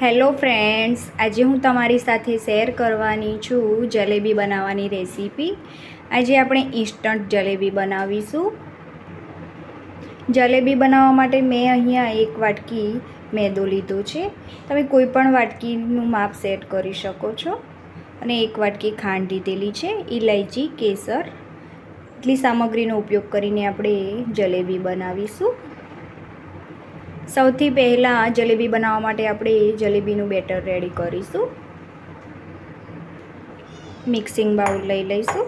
Hello friends, આજે હું તમારી સાથે શેર કરવાની છું જલેબી બનાવવાની રેસીપી. આજે આપણે ઇન્સ્ટન્ટ જલેબી બનાવીશું. જલેબી બનાવવા માટે મેં અહીંયા એક વાટકી મેદો લીધો છે. તમે કોઈ પણ વાટકીનું માપ સેટ કરી શકો છો. અને એક વાટકી ખાંડ લીધેલી છે ઇલાયચી કેસર. એટલી સામગ્રીનો ઉપયોગ કરીને આપણે જલેબી બનાવીશું. સૌથી પહેલાં જલેબી બનાવવા માટે આપણે જલેબીનું બેટર રેડી કરીશું. મિક્સિંગ બાઉલ લઈ લઈશું.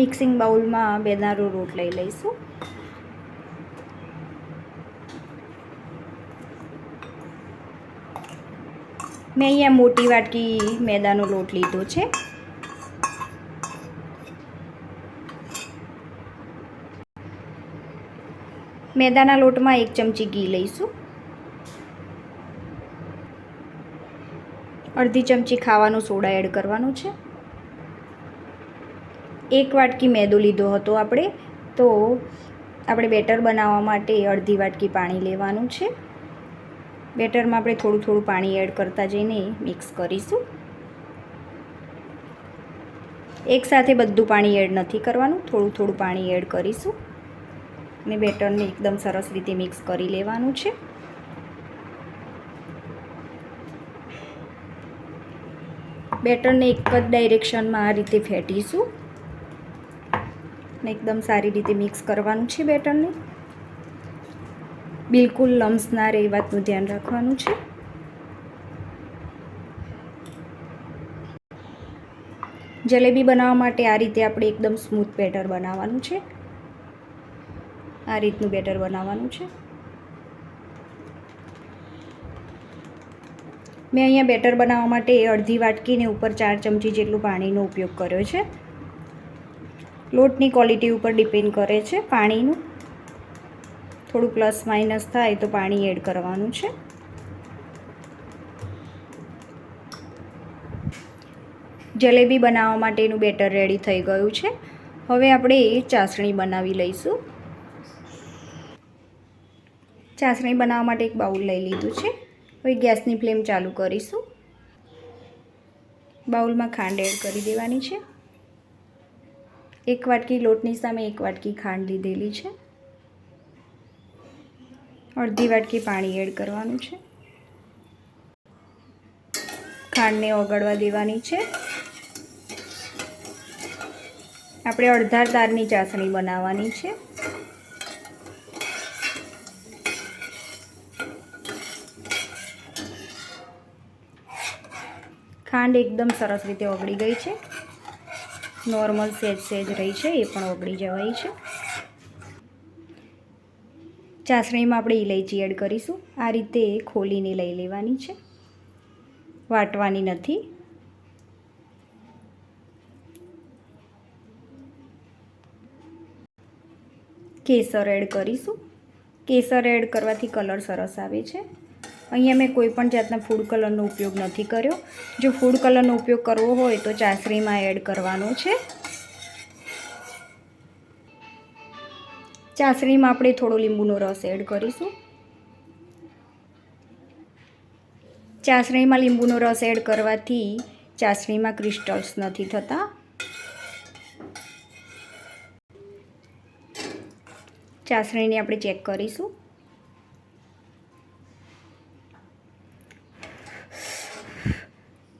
મિક્સિંગ બાઉલમાં બેદારો રોટ લઈ લઈશું. મેં અહીંયા મોટી વાટકી મેદાનો લોટ લીધો છે. મેદાના લોટમાં એક ચમચી ઘી લઈશું. અડધી ચમચી ખાવાનો સોડા એડ કરવાનો છે. એક વાટકી મેદો લીધો હતો આપણે, તો આપણે બેટર બનાવવા માટે અડધી વાટકી પાણી લેવાનું છે. બેટરમાં આપણે થોડું થોડું પાણી એડ કરતા જઈને મિક્સ કરીશું. એકસાથે બધું પાણી એડ નથી કરવાનું, થોડું થોડું પાણી એડ કરીશું. અને બેટરને એકદમ સરસ રીતે મિક્સ કરી લેવાનું છે. બેટરને એક જ ડાયરેક્શનમાં આ રીતે ફેટીશું. ને એકદમ સારી રીતે મિક્સ કરવાનું છે બેટરને. બિલકુલ લમ્સ ના રહે એ વાતનું ધ્યાન રાખવાનું છે. જલેબી બનાવવા માટે આ રીતે આપણે એકદમ સ્મૂથ બેટર બનાવવાનું છે. આ રીતનું બેટર બનાવવાનું છે. મેં અહીંયા બેટર બનાવવા માટે અડધી વાટકીને ઉપર ચાર ચમચી જેટલું પાણીનો ઉપયોગ કર્યો છે. લોટની ક્વોલિટી ઉપર ડિપેન્ડ કરે છે પાણીનું. થોડું પ્લસ માઇનસ થાય તો પાણી એડ કરવાનું છે. જલેબી બનાવવા માટેનું બેટર રેડી થઈ ગયું છે. હવે આપણે ચાસણી બનાવી લઈશું. ચાસણી બનાવવા માટે એક બાઉલ લઈ લીધું છે. હવે ગેસની ફ્લેમ ચાલુ કરીશું. બાઉલમાં ખાંડ એડ કરી દેવાની છે. એક વાટકી લોટની સામે એક વાટકી ખાંડ લીધેલી છે. અડધી વાટકી પાણી એડ કરવાનું છે. ખાંડને ઓગળવા દેવાની છે. આપણે અડધા તારની ચાસણી બનાવવાની છે. ખાંડ એકદમ સરસ રીતે ઓગળી ગઈ છે. નોર્મલ સેજ સેજ રહી છે, એ પણ ઓગળી જવાય છે. ચાસણીમાં આપણે ઇલાયચી એડ કરીશું. આ રીતે ખોલીને લઈ લેવાની છે. વાટવાની નથી. કેસર એડ કરીશું. કેસર એડ કરવાથી કલર સરસ આવે છે. અહીંયા મેં કોઈ પણ જાતના ફૂડ કલરનો ઉપયોગ નથી કર્યો. જો ફૂડ કલરનો ઉપયોગ કરવો હોય તો ચાસણીમાં એડ કરવાનો છે. ચાસણીમાં આપણે થોડો લીંબુનો રસ એડ કરીશું. ચાસણીમાં લીંબુનો રસ એડ કરવાથી ચાસણીમાં ક્રિસ્ટલ્સ નથી થતા. ચાસણીને આપણે ચેક કરીશું.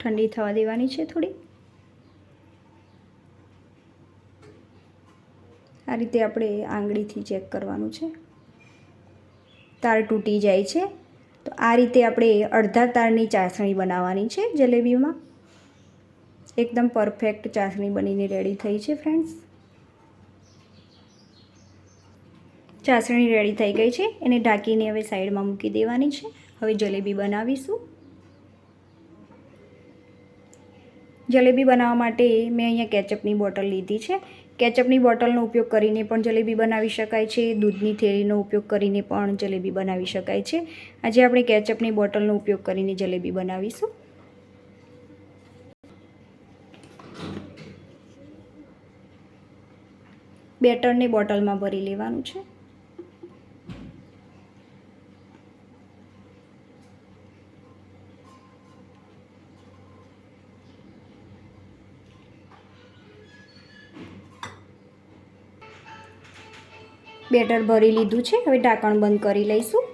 ઠંડી થવા દેવાની છે થોડી. આ રીતે આપણે આંગળીથી ચેક કરવાનું છે. તાર તૂટી જાય છે. તો આ રીતે આપણે અડધા તારની ચાસણી બનાવવાની છે જલેબીમાં. એકદમ પરફેક્ટ ચાસણી બનીને રેડી થઈ છે ફ્રેન્ડ્સ. ચાસણી રેડી થઈ ગઈ છે. એને ઢાંકીને હવે સાઈડમાં મૂકી દેવાની છે. હવે જલેબી બનાવીશું. જલેબી બનાવવા માટે મેં અહીંયા કેચઅપની બોટલ લીધી છે. કેચઅપની બોટલનો ઉપયોગ કરીને પણ જલેબી બનાવી શકાય છે. દૂધની થેલીનો ઉપયોગ કરીને પણ જલેબી બનાવી શકાય છે. આજે આપણે કેચઅપની બોટલનો ઉપયોગ કરીને જલેબી બનાવીશું. બેટરને બોટલમાં ભરી લેવાનું છે. બેટર ભરી લીધું છે. હવે ઢાંકણ બંધ કરી લઈશું.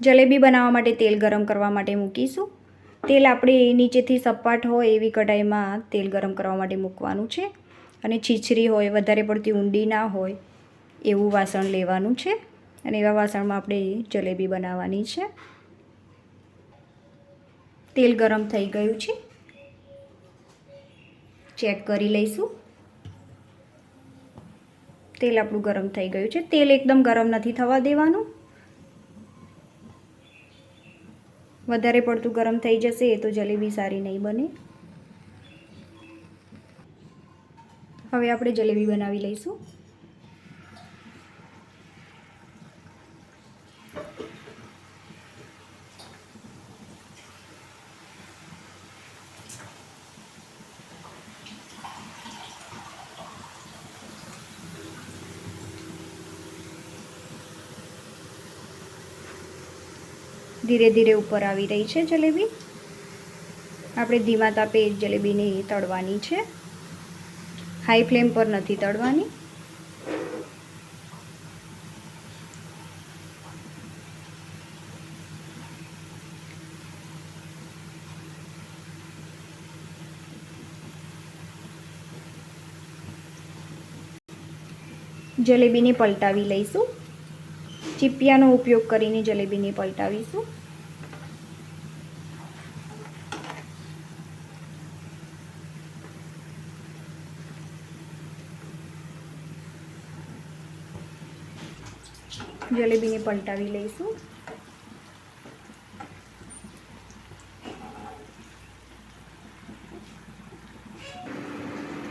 જલેબી બનાવવા માટે તેલ ગરમ કરવા માટે મૂકીશું. તેલ આપણે નીચેથી સપાટ હોય એવી કઢાઈમાં તેલ ગરમ કરવા માટે મૂકવાનું છે. અને છીછરી હોય, વધારે પડતી ઊંડી ના હોય, એવું વાસણ લેવાનું છે. અને એવા વાસણમાં આપણે જલેબી બનાવવાની છે. તેલ ગરમ થઈ ગયું છે. ચેક કરી લઈશું. તેલ આપણું ગરમ થઈ ગયું છે. તેલ એકદમ ગરમ નથી થવા દેવાનું. વધારે પડતું ગરમ થઈ જશે એ તો જલેબી સારી નહીં બને. હવે આપણે જલેબી બનાવી લઈશું. ધીરે ધીરે ઉપર આવી રહી છે જલેબી. આપણે ધીમા તાપે જલેબીને તળવાની છે. હાઈ ફ્લેમ પર નથી તળવાની. જલેબીને પલટાવી લઈશું. ચીપિયાનો ઉપયોગ કરીને જલેબીને પલટાવીશું. જલેબીને પલટાવી લઈશું.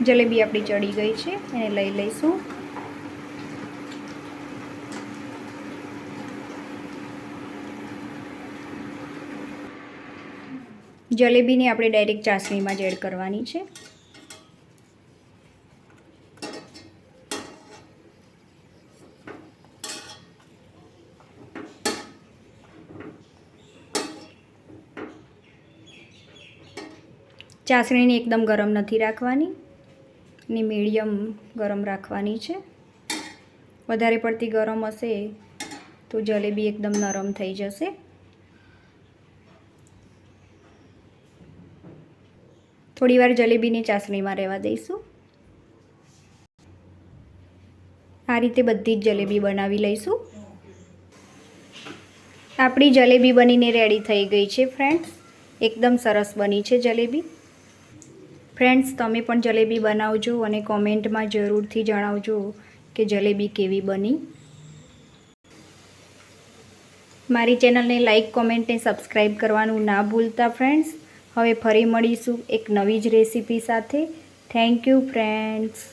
જલેબી આપણી ચડી ગઈ છે, એને લઈ લઈશું. જલેબીને આપણે ડાયરેક્ટ ચાસણીમાં જ એડ કરવાની છે. ચાસણીને એકદમ ગરમ નથી રાખવાની ને મીડિયમ ગરમ રાખવાની છે. વધારે પડતી ગરમ હશે તો જલેબી એકદમ નરમ થઈ જશે. થોડીવાર જલેબીની ચાસણીમાં રહેવા દઈશું. આ રીતે બધી જ જલેબી બનાવી લઈશું. આપણી જલેબી બનીને રેડી થઈ ગઈ છે ફ્રેન્ડ્સ એકદમ સરસ બની છે જલેબી. ફ્રેન્ડ્સ તમે પણ જલેબી બનાવજો અને કોમેન્ટમાં જરૂરથી જણાવજો કે જલેબી કેવી બની. મારી ચેનલને લાઇક કોમેન્ટને સબસ્ક્રાઈબ કરવાનું ના ભૂલતા ફ્રેન્ડ્સ હવે ફરી મળીશું એક નવી જ રેસીપી સાથે. Thank you friends